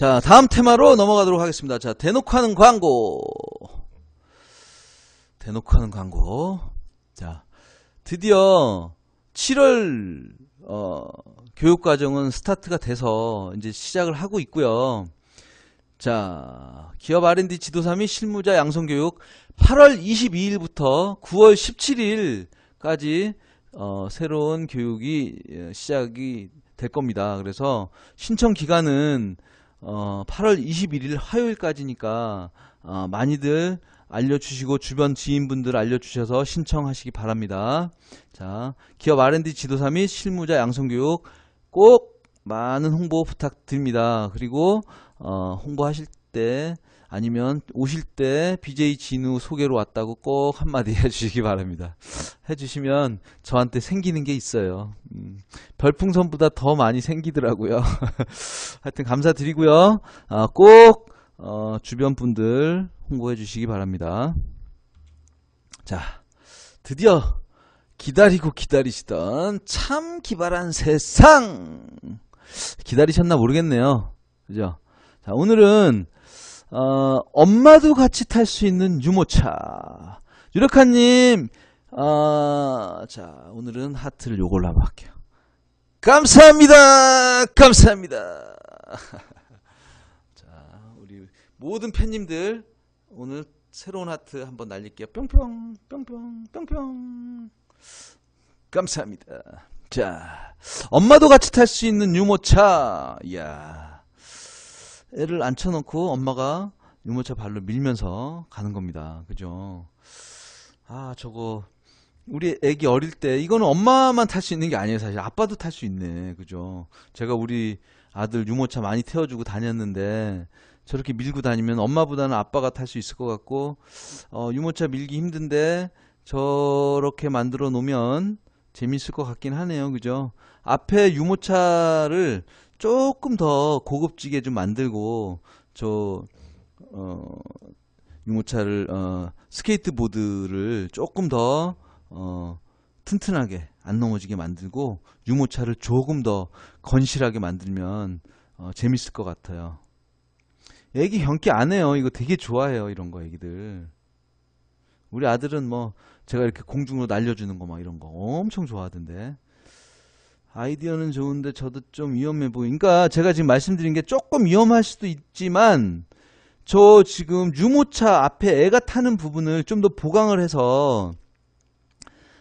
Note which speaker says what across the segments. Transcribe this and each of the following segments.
Speaker 1: 자, 다음 테마로 넘어가도록 하겠습니다. 자, 대놓고 하는 광고. 대놓고 하는 광고. 자, 드디어 7월, 어, 교육과정은 스타트가 돼서 이제 시작을 하고 있고요. 자, 기업 R&D 지도사 및 실무자 양성교육 8월 22일부터 9월 17일까지 어, 새로운 교육이 예, 시작이 될 겁니다. 그래서 신청 기간은 어, 8월 21일 화요일까지니까 어, 많이들 알려주시고 주변 지인분들 알려주셔서 신청하시기 바랍니다. 자, 기업 R&D 지도사 및 실무자 양성교육 꼭 많은 홍보 부탁드립니다. 그리고 어, 홍보하실 때 아니면 오실 때 BJ 진우 소개로 왔다고 꼭 한마디 해주시기 바랍니다. 해주시면 저한테 생기는 게 있어요. 음, 별풍선보다 더 많이 생기더라고요. 하여튼 감사드리고요. 아, 꼭 어, 주변 분들 홍보해 주시기 바랍니다. 자, 드디어 기다리고 기다리시던 참 기발한 세상 기다리셨나 모르겠네요. 그죠? 자, 오늘은 어, 엄마도 같이 탈 수 있는 유모차. 유력한님, 어, 자, 오늘은 하트를 요걸로 한번 할게요. 감사합니다! 감사합니다! 자, 우리 모든 팬님들, 오늘 새로운 하트 한번 날릴게요. 뿅뿅, 뿅뿅, 뿅뿅. 감사합니다. 자, 엄마도 같이 탈 수 있는 유모차. 이야. 애를 앉혀놓고 엄마가 유모차 발로 밀면서 가는 겁니다. 그죠? 아, 저거, 우리 애기 어릴 때, 이거는 엄마만 탈 수 있는 게 아니에요, 사실. 아빠도 탈 수 있네. 그죠? 제가 우리 아들 유모차 많이 태워주고 다녔는데, 저렇게 밀고 다니면 엄마보다는 아빠가 탈 수 있을 것 같고, 어, 유모차 밀기 힘든데, 저렇게 만들어 놓으면 재밌을 것 같긴 하네요. 그죠? 앞에 유모차를 조금 더 고급지게 좀 만들고 저 어, 유모차를 어, 스케이트보드를 조금 더 어, 튼튼하게 안 넘어지게 만들고 유모차를 조금 더 건실하게 만들면 어, 재밌을 것 같아요. 애기 경기 안 해요. 이거 되게 좋아해요. 이런 거 애기들. 우리 아들은 뭐 제가 이렇게 공중으로 날려주는 거 막 이런 거 엄청 좋아하던데. 아이디어는 좋은데 저도 좀 위험해 보이니까 그러니까 제가 지금 말씀드린 게 조금 위험할 수도 있지만 저 지금 유모차 앞에 애가 타는 부분을 좀 더 보강을 해서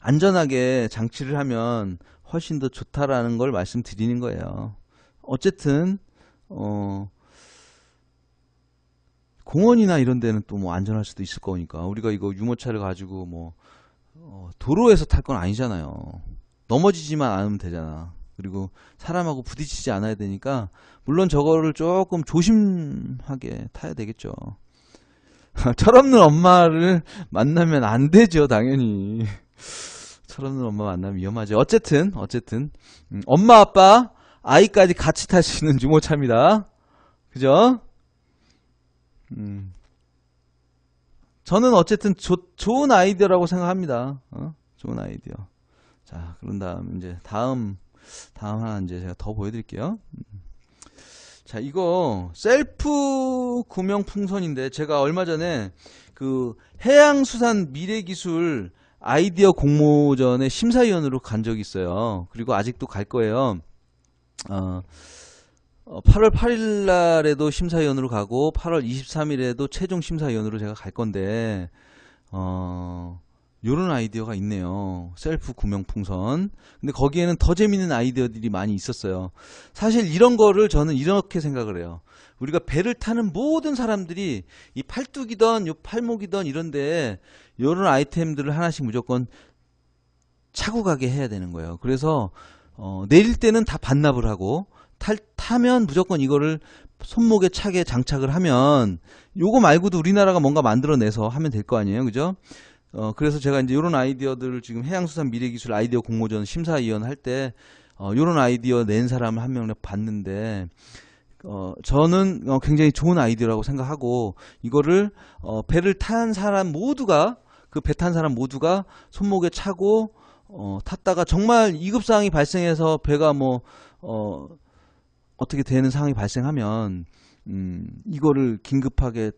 Speaker 1: 안전하게 장치를 하면 훨씬 더 좋다라는 걸 말씀드리는 거예요. 어쨌든 어 공원이나 이런 데는 또 뭐 안전할 수도 있을 거니까 우리가 이거 유모차를 가지고 뭐 어, 도로에서 탈 건 아니잖아요. 넘어지지만 않으면 되잖아. 그리고 사람하고 부딪히지 않아야 되니까 물론 저거를 조금 조심하게 타야 되겠죠. 철없는 엄마를 만나면 안 되죠, 당연히. 철없는 엄마 만나면 위험하죠. 어쨌든 어쨌든 음, 엄마 아빠 아이까지 같이 탈 수 있는 유모차입니다. 그죠? 음. 저는 어쨌든 조, 좋은 아이디어라고 생각합니다. 어? 좋은 아이디어. 자, 그런 다음 이제 다음 다음 하나 이제 제가 더 보여드릴게요. 자, 이거 셀프 구명 풍선인데 제가 얼마 전에 그 해양수산 미래기술 아이디어 공모전에 심사위원으로 간 적이 있어요. 그리고 아직도 갈 거예요. 어, 8월 8일 날에도 심사위원으로 가고 8월 23일에도 최종 심사위원으로 제가 갈 건데 어 요런 아이디어가 있네요. 셀프 구명 풍선. 근데 거기에는 더 재밌는 아이디어들이 많이 있었어요. 사실 이런 거를 저는 이렇게 생각을 해요. 우리가 배를 타는 모든 사람들이 이 팔뚝이던 요 팔목이던 이런데 요런 아이템들을 하나씩 무조건 차고 가게 해야 되는 거예요. 그래서 어, 내릴 때는 다 반납을 하고 탈, 타면 무조건 이거를 손목에 차게 장착을 하면 요거 말고도 우리나라가 뭔가 만들어내서 하면 될 거 아니에요. 그죠? 어, 그래서 제가 이제 이런 아이디어들을 지금 해양수산 미래기술 아이디어 공모전 심사위원 할 때, 어, 요런 아이디어 낸 사람을 한 명을 봤는데, 어, 저는 어, 굉장히 좋은 아이디어라고 생각하고, 이거를, 어, 배를 탄 사람 모두가, 그 배 탄 사람 모두가 손목에 차고, 어, 탔다가 정말 이급사항이 발생해서 배가 뭐, 어, 어떻게 되는 상황이 발생하면, 음, 이거를 긴급하게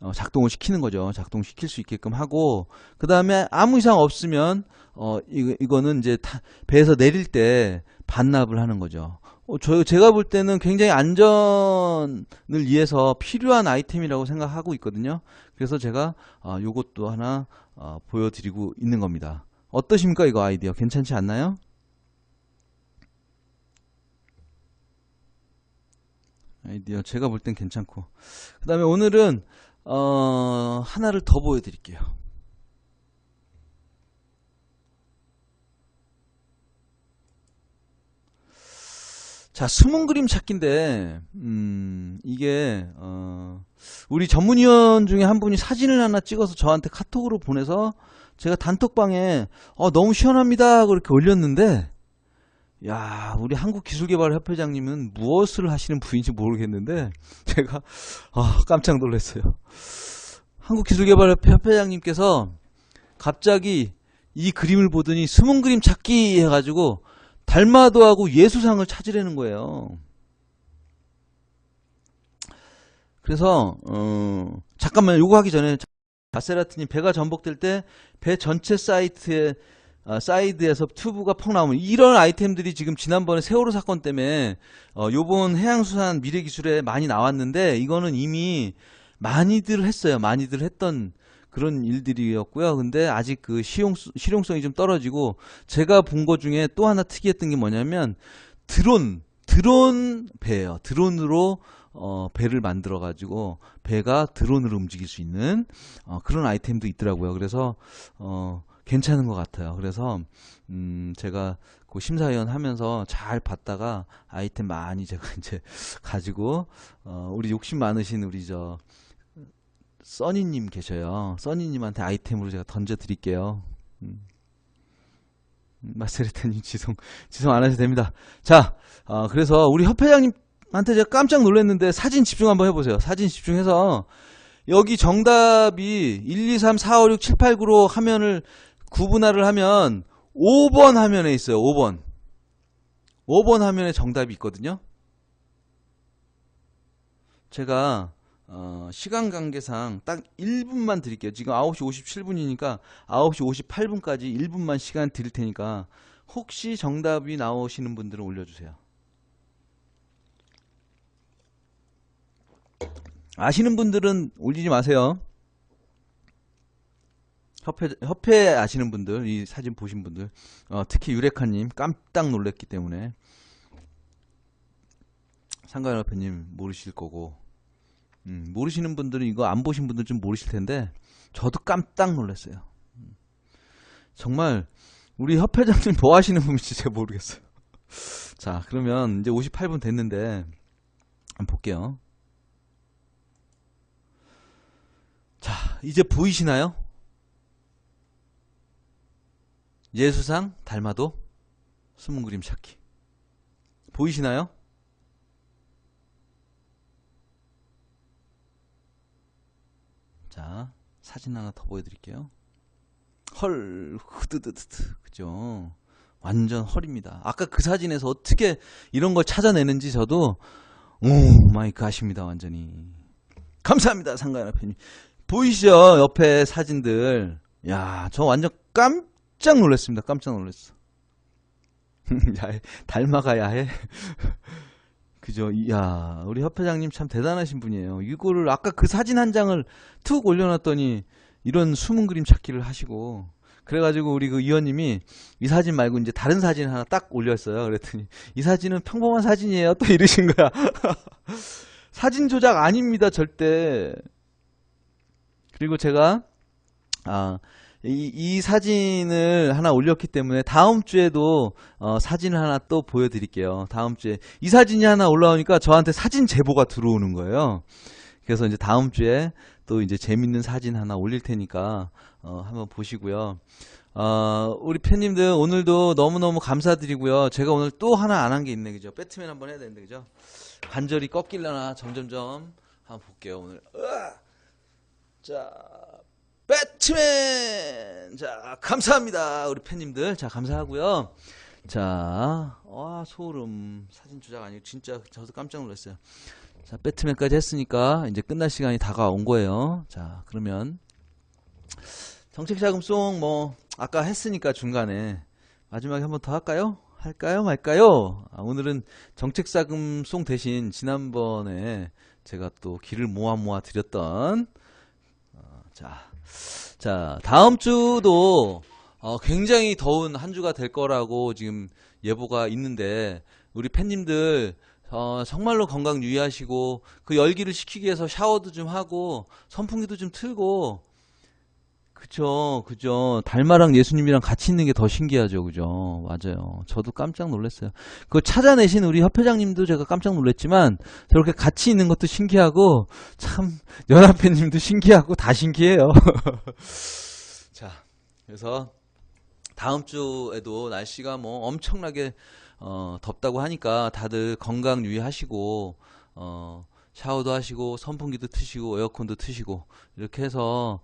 Speaker 1: 어, 작동을 시키는 거죠. 작동시킬 수 있게끔 하고 그 다음에 아무 이상 없으면 어 이거 이거는 이제 타- 배에서 내릴 때 반납을 하는 거죠. 어, 저 제가 볼 때는 굉장히 안전을 위해서 필요한 아이템이라고 생각하고 있거든요. 그래서 제가 어, 요것도 하나 어, 보여드리고 있는 겁니다. 어떠십니까 이거 아이디어 괜찮지 않나요? 아이디어 제가 볼 땐 괜찮고 그 다음에 오늘은 어, 하나를 더 보여드릴게요. 자, 숨은 그림 찾기인데, 음, 이게, 어, 우리 전문위원 중에 한 분이 사진을 하나 찍어서 저한테 카톡으로 보내서 제가 단톡방에, 어, 너무 시원합니다. 그렇게 올렸는데, 야, 우리 한국기술개발협회장님은 무엇을 하시는 분인지 모르겠는데, 제가, 아, 깜짝 놀랐어요. 한국기술개발협회 협회장님께서 갑자기 이 그림을 보더니 숨은 그림 찾기 해가지고 달마도하고 예수상을 찾으려는 거예요. 그래서 어, 잠깐만 요거 하기 전에 바세라트님 배가 전복될 때 배 전체 사이트에 아, 사이드에서 튜브가 펑 나오면 이런 아이템들이 지금 지난번에 세월호 사건 때문에 어, 요번 해양수산 미래기술에 많이 나왔는데 이거는 이미 많이들 했어요. 많이들 했던 그런 일들이었고요. 근데 아직 그 실용, 실용성이 좀 떨어지고 제가 본것 중에 또 하나 특이했던 게 뭐냐면 드론, 드론 배예요. 드론으로 어, 배를 만들어 가지고 배가 드론으로 움직일 수 있는 어, 그런 아이템도 있더라고요. 그래서 어, 괜찮은 것 같아요. 그래서 음, 제가 그 심사위원 하면서 잘 봤다가 아이템 많이 제가 이제 가지고 어, 우리 욕심 많으신 우리 저 써니님 계셔요. 써니님한테 아이템으로 제가 던져 드릴게요. 음. 마세레타님 지송 지송 안 하셔도 됩니다. 자, 어, 그래서 우리 협회장님한테 제가 깜짝 놀랐는데 사진 집중 한번 해보세요. 사진 집중해서 여기 정답이 1, 2, 3, 4, 5, 6, 7, 8, 9로 화면을 구분화를 하면 5번 화면에 있어요. 5번. 5번 화면에 정답이 있거든요. 제가 어, 시간 관계상 딱 1분만 드릴게요. 지금 9시 57분이니까 9시 58분까지 1분만 시간 드릴 테니까 혹시 정답이 나오시는 분들은 올려주세요. 아시는 분들은 올리지 마세요. 협회, 협회 아시는 분들, 이 사진 보신 분들, 어, 특히 유레카님 깜짝 놀랐기 때문에 상가연합회님 모르실 거고, 음, 모르시는 분들은 이거 안 보신 분들 좀 모르실 텐데 저도 깜짝 놀랐어요. 음. 정말 우리 협회장님 뭐 하시는 분인지 제가 모르겠어요. 자, 그러면 이제 58분 됐는데 한번 볼게요. 자, 이제 보이시나요? 예수상 달마도 숨은 그림 찾기. 보이시나요? 자, 사진 하나 더 보여드릴게요. 헐, 흐드드드드, 그죠? 완전 헐입니다. 아까 그 사진에서 어떻게 이런 걸 찾아내는지 저도, 오 마이 갓입니다, 완전히. 감사합니다, 상가연합회님. 보이시죠? 옆에 사진들. 야, 저 완전 깜 짝 놀랐습니다. 깜짝 놀랐어. 야해, 닮아가야 해. 그죠? 야, 우리 협회장님 참 대단하신 분이에요. 이거를 아까 그 사진 한 장을 툭 올려놨더니 이런 숨은 그림 찾기를 하시고 그래가지고 우리 그 위원님이 이 사진 말고 이제 다른 사진 하나 딱 올렸어요. 그랬더니 이 사진은 평범한 사진이에요. 또 이러신 거야. 사진 조작 아닙니다, 절대. 그리고 제가 아, 이, 이 사진을 하나 올렸기 때문에 다음 주에도 어, 사진을 하나 또 보여드릴게요. 다음 주에 이 사진이 하나 올라오니까 저한테 사진 제보가 들어오는 거예요. 그래서 이제 다음 주에 또 이제 재밌는 사진 하나 올릴 테니까 어, 한번 보시고요. 어, 우리 팬님들 오늘도 너무너무 감사드리고요. 제가 오늘 또 하나 안 한 게 있네, 그죠? 배트맨 한번 해야 되는데, 그죠? 관절이 꺾일려나 점점점 한번 볼게요, 오늘. 으아! 자, 배트맨! 자, 감사합니다. 우리 팬님들. 자, 감사하고요. 자, 와, 소름. 사진 조작 아니고, 진짜, 저도 깜짝 놀랐어요. 자, 배트맨까지 했으니까 이제 끝날 시간이 다가온 거예요. 자, 그러면 정책자금송 뭐 아까 했으니까 중간에 마지막에 한 번 더 할까요? 할까요? 말까요? 아, 오늘은 정책자금송 대신 지난번에 제가 또 길을 모아 모아 드렸던 어, 자, 자 다음 주도 어, 굉장히 더운 한 주가 될 거라고 지금 예보가 있는데 우리 팬님들 어, 정말로 건강 유의하시고 그 열기를 식히기 위해서 샤워도 좀 하고 선풍기도 좀 틀고 그죠 그죠. 달마랑 예수님이랑 같이 있는 게 더 신기하죠 그죠. 맞아요. 저도 깜짝 놀랐어요. 그거 찾아내신 우리 협회장님도 제가 깜짝 놀랐지만 저렇게 같이 있는 것도 신기하고 참 연합회님도 신기하고 다 신기해요. 자 그래서 다음 주에도 날씨가 뭐 엄청나게 어, 덥다고 하니까 다들 건강 유의하시고 어, 샤워도 하시고 선풍기도 트시고 에어컨도 트시고 이렇게 해서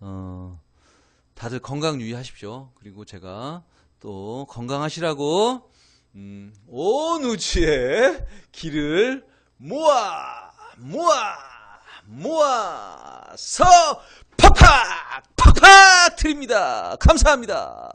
Speaker 1: 어, 다들 건강 유의하십시오. 그리고 제가 또 건강하시라고 음, 온 우주의 길을 모아 모아 모아서 팍팍 팍팍 드립니다. 감사합니다.